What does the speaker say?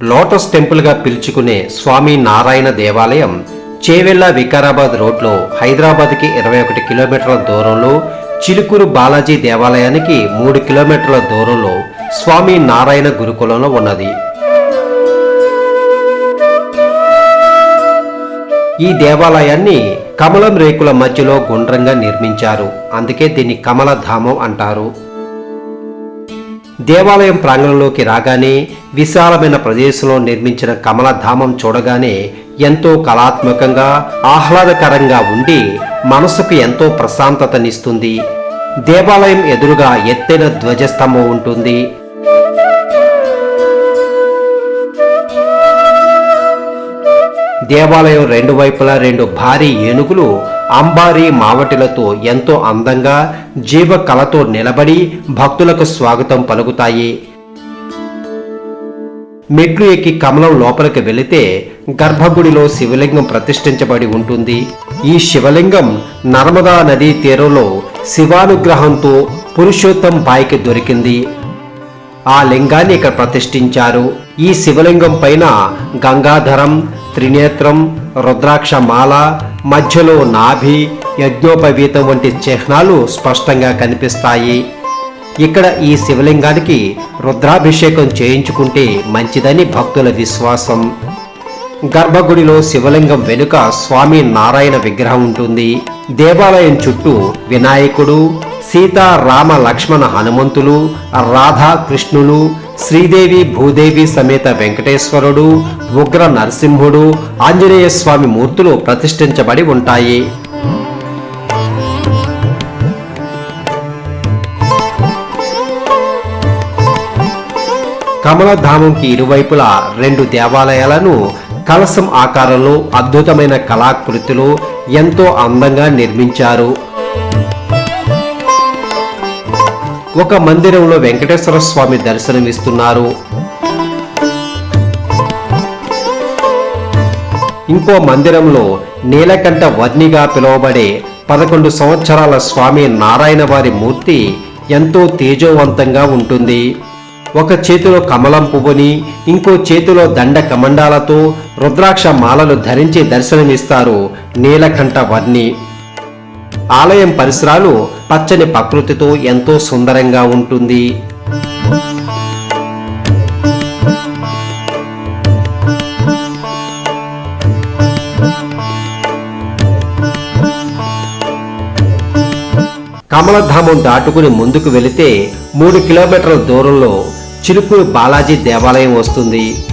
Lotus టెంపుల్గా పిలుచుకునే స్వామి నారాయణ దేవాలయం చేవెళ్ళ వికారాబాద్ రోడ్లో హైదరాబాద్కి ఇరవై ఒకటి కిలోమీటర్ల దూరంలో చిలుకూరు బాలాజీ దేవాలయానికి మూడు కిలోమీటర్ల దూరంలో స్వామి నారాయణ గురుకులంలో ఉన్నది. ఈ దేవాలయాన్ని కమలం రేకుల మధ్యలో గుండ్రంగా నిర్మించారు. అందుకే దీన్ని కమలధామం అంటారు. దేవాలయం ప్రాంగణంలోకి రాగానే విశాలమైన ప్రదేశంలో నిర్మించిన కమలధామం చూడగానే ఎంతో కళాత్మకంగా ఆహ్లాదకరంగా ఉండి మనసుకు ఎంతో ప్రశాంతతనిస్తుంది. దేవాలయం ఎదురుగా ఎత్తైన ధ్వజస్తంభం ఉంటుంది. దేవాలయం రెండు వైపులా రెండు భారీ ఏనుగులు అంబారీ మావటిలతో ఎంతో అందంగా జీవ కళతో నిలబడి భక్తులకు స్వాగతం పలుకుతాయి. మెట్లు ఎక్కి కమలం లోపలికి వెళితే గర్భగుడిలో శివలింగం ప్రతిష్ఠించబడి ఉంటుంది. ఈ శివలింగం నర్మదా నదీ తీరంలో శివానుగ్రహంతో పురుషోత్తం బాయికి దొరికింది. ఆ లింగాన్ని ఇక్కడ ప్రతిష్ఠించారు. ఈ శివలింగం పైన గంగాధరం త్రినేత్రం రుద్రాక్ష మాల మధ్యలో నాభి యజ్ఞోపవీతం వంటి చిహ్నాలు స్పష్టంగా కనిపిస్తాయి. ఇక్కడ ఈ శివలింగానికి రుద్రాభిషేకం చేయించుకుంటే మంచిదని భక్తుల విశ్వాసం. గర్భగుడిలో శివలింగం వెనుక స్వామి నారాయణ విగ్రహం ఉంటుంది. దేవాలయం చుట్టూ వినాయకుడు సీతారామ లక్ష్మణ హనుమంతులు రాధాకృష్ణులు శ్రీదేవి భూదేవి సమేత వెంకటేశ్వరుడు ఉగ్ర నరసింహుడు ఆంజనేయ స్వామి మూర్తులు ప్రతిష్ఠించబడి ఉంటాయి. కమలధామంకి ఇరువైపులా రెండు దేవాలయాలను కలసం ఆకారంలో అద్భుతమైన కళాకృతిలో ఎంతో అందంగా నిర్మించారు. ఒక మందిరంలో వెంకటేశ్వర స్వామి దర్శనమిస్తున్నారు. ఇంకో మందిరంలో నీలకంఠ వర్ణిగా పిలువబడే పదకొండు సంవత్సరాల స్వామి నారాయణ వారి మూర్తి ఎంతో తేజోవంతంగా ఉంటుంది. ఒక చేతిలో కమలం పువ్వుని ఇంకో చేతిలో దండ కమండాలతో రుద్రాక్ష మాలలు ధరించి దర్శనమిస్తారు నీలకంఠ వర్ణి ఆలయం పరిసరాలు పచ్చని ప్రకృతితో ఎంతో సుందరంగా ఉంటుంది. కమలధామం దాటుకుని ముందుకు వెళితే మూడు కిలోమీటర్ల దూరంలో చిలుకూరు బాలాజీ దేవాలయం వస్తుంది.